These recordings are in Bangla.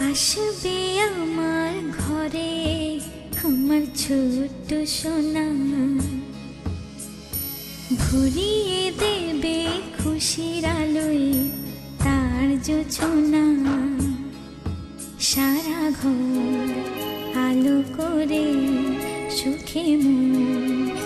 আসবে আমার ঘরে আমার ছোট্ট সোনা। ভরিয়ে দেবে খুশির আলোয় তার জোছনা সারা ঘর আলো করে সুখে মন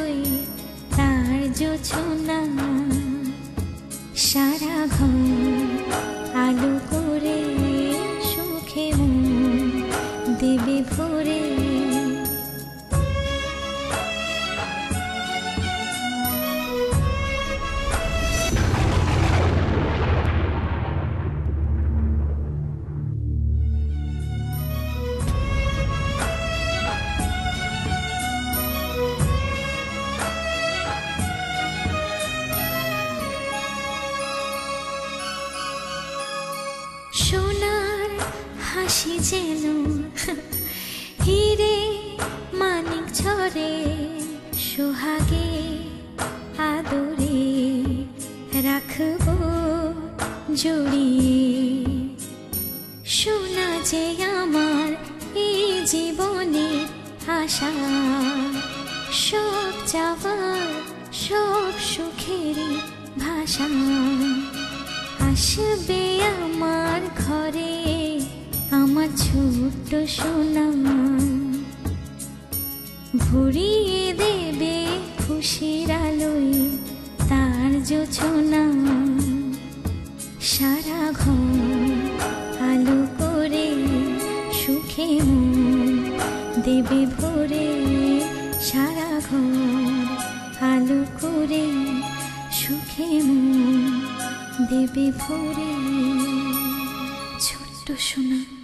জোছনা সারা ঘর আলো হাসি যেন হিরে মানিক ঝরে, সোহাগে আদরে যে আমার এই জীবনের আশা, সব সুখেরই ভাষা। আসবে আমার ঘরে আমার ছোট্ট সোনা, ভরিয়ে দেবে খুশির আলোয় তার জোছনা সারা ঘর আলো করে সুখে দেবে ভরে। সারা ঘর আলো করে সুখে দেবে ভরে। ছোট্ট সোনা।